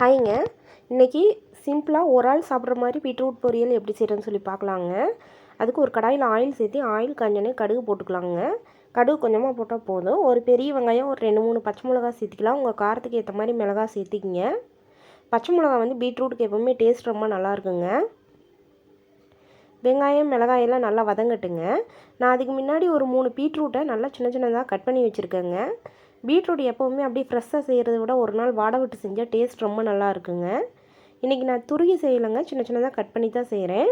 ஹாய்ங்க. இன்றைக்கி சிம்பிளாக ஒரு ஆள் சாப்பிட்ற மாதிரி பீட்ரூட் பொரியல் எப்படி செய்கிறேன்னு சொல்லி பார்க்கலாங்க. அதுக்கு ஒரு கடாயில் ஆயில் சேர்த்து ஆயில் கஞ்சனே கடுகு போட்டுக்கலாங்க. கடுகு கொஞ்சமாக போட்டால் போதும். ஒரு பெரிய வெங்காயம் ஒரு ரெண்டு மூணு பச்சை மிளகா சேர்த்திக்கலாம். உங்கள் காரத்துக்கு ஏற்ற மாதிரி மிளகா சேர்த்துக்கிங்க. பச்சை மிளகா வந்து பீட்ரூட்டுக்கு எப்போவுமே டேஸ்ட் ரொம்ப நல்லா இருக்குங்க. வெங்காயம் மிளகாயெல்லாம் நல்லா வதங்கட்டுங்க. நான் அதுக்கு முன்னாடி ஒரு மூணு பீட்ரூட்டை நல்லா சின்ன சின்னதாக கட் பண்ணி வச்சுருக்கேங்க. பீட்ரூட் எப்போவுமே அப்படியே ஃப்ரெஷ்ஷாக செய்கிறத விட ஒரு நாள் வாட விட்டு செஞ்சால் டேஸ்ட் ரொம்ப நல்லா இருக்குங்க. இன்றைக்கி நான் துருகி செய்யலைங்க சின்ன சின்னதாக கட் பண்ணி தான் செய்கிறேன்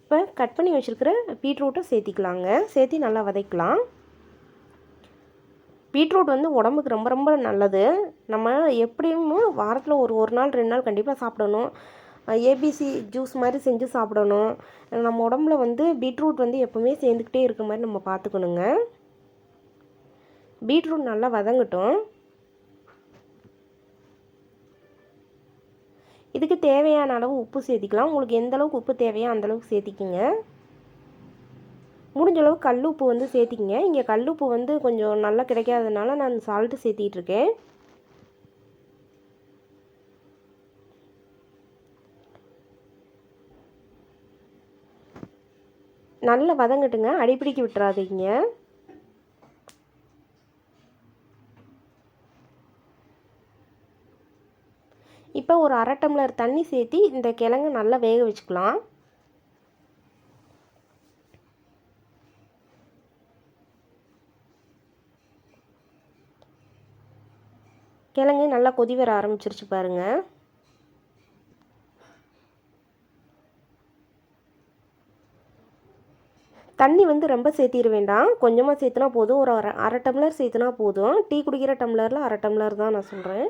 இப்போ கட் பண்ணி வச்சுருக்கிற பீட்ரூட்டை சேர்த்திக்கலாங்க. சேர்த்தி நல்லா வதைக்கலாம். பீட்ரூட் வந்து உடம்புக்கு ரொம்ப ரொம்ப நல்லது. நம்ம எப்படியும் வாரத்தில் ஒரு ஒரு நாள் ரெண்டு நாள் கண்டிப்பாக சாப்பிடணும். ஏபிசி ஜூஸ் மாதிரி செஞ்சு சாப்பிடணும். நம்ம உடம்புல வந்து பீட்ரூட் வந்து எப்போவுமே சேர்ந்துக்கிட்டே இருக்க மாதிரி நம்ம பார்த்துக்கணுங்க. பீட்ரூட் நல்லா வதங்கட்டும். இதுக்கு தேவையான அளவு உப்பு சேர்த்திக்கலாம். உங்களுக்கு எந்த அளவுக்கு உப்பு தேவையோ அந்தளவுக்கு சேர்த்திக்கிங்க. முடிஞ்ச அளவு கல் உப்பு வந்து சேர்த்திக்கிங்க. இங்கே கல் உப்பு வந்து கொஞ்சம் நல்லா கிடைக்காததுனால நான் சால்ட்டு சேர்த்திட்ருக்கேன். நல்லா வதங்கட்டுங்க. அடிப்பிடிக்க விட்டுறாதீங்க. இப்போ ஒரு அரை டம்ளர் தண்ணி சேர்த்தி இந்த கிழங்கு நல்லா வேக வச்சுக்கலாம். கிழங்கு நல்லா கொதி வர ஆரம்பிச்சிருச்சு பாருங்கள் தண்ணி வந்து ரொம்ப சேர்த்திட வேண்டாம். கொஞ்சமாக சேர்த்துனா போதும். ஒரு அரை அரை டம்ளர் சேர்த்துனா போதும். டீ குடிக்கிற டம்ளரில் அரை டம்ளர் தான் நான் சொல்கிறேன்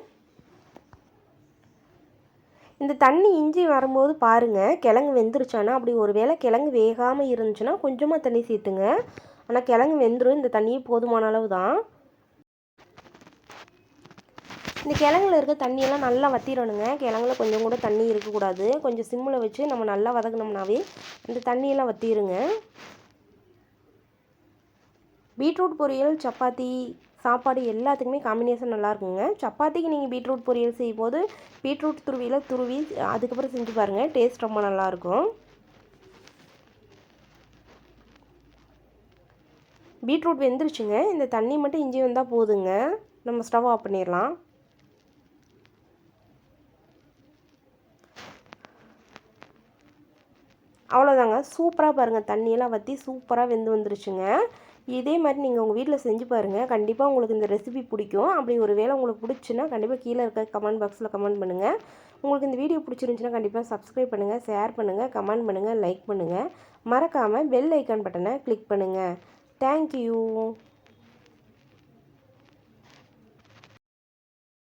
இந்த தண்ணி இஞ்சி வரும்போது பாருங்கள் கிழங்கு வெந்துருச்சானா? அப்படி ஒரு வேளை கிழங்கு வேகாமல் இருந்துச்சுன்னா கொஞ்சமாக தண்ணி சேர்த்துங்க. ஆனால் கிழங்கு வெந்துடும் இந்த தண்ணியே போதுமான அளவு தான் இந்த கிழங்குல இருக்க தண்ணியெல்லாம் நல்லா வத்திடணுங்க கிழங்குல கொஞ்சம் கூட தண்ணி இருக்கக்கூடாது. கொஞ்சம் சிம்மில் வச்சு நம்ம நல்லா வதக்கினோம்னாவே இந்த தண்ணியெல்லாம் வத்திடுங்க பீட்ரூட் பொரியல் சப்பாத்தி சாப்பாடு எல்லாத்துக்குமே காம்பினேஷன் நல்லாயிருக்குங்க. சப்பாத்திக்கு நீங்கள் பீட்ரூட் பொரியல் செய்யும் போது பீட்ரூட் துருவியில் துருவி அதுக்கப்புறம் செஞ்சு பாருங்கள் டேஸ்ட் ரொம்ப நல்லாயிருக்கும். பீட்ரூட் வெந்துருச்சுங்க. இந்த தண்ணி மட்டும் இஞ்சி வந்தால் போதுங்க. நம்ம ஸ்டவ் ஆஃப் பண்ணிடலாம். அவ்வளோதாங்க சூப்பராக பாருங்கள் தண்ணியெல்லாம் வற்றி சூப்பராக வெந்து வந்துருச்சுங்க. இதே மாதிரி நீங்கள் உங்கள் வீட்டில் செஞ்சு பாருங்கள் கண்டிப்பாக உங்களுக்கு இந்த ரெசிபி பிடிக்கும். அப்படி ஒரு வேளை உங்களுக்கு பிடிச்சுன்னா கண்டிப்பாக கீழே இருக்க கமெண்ட் பாக்ஸில் கமெண்ட் பண்ணுங்கள் உங்களுக்கு இந்த வீடியோ பிடிச்சிருந்துச்சின்னா கண்டிப்பாக சப்ஸ்கிரைப் பண்ணுங்கள் ஷேர் பண்ணுங்கள் கமெண்ட் பண்ணுங்கள் லைக் பண்ணுங்கள் மறக்காமல் பெல் ஐக்கான் பட்டனை கிளிக் பண்ணுங்கள் தேங்க்யூ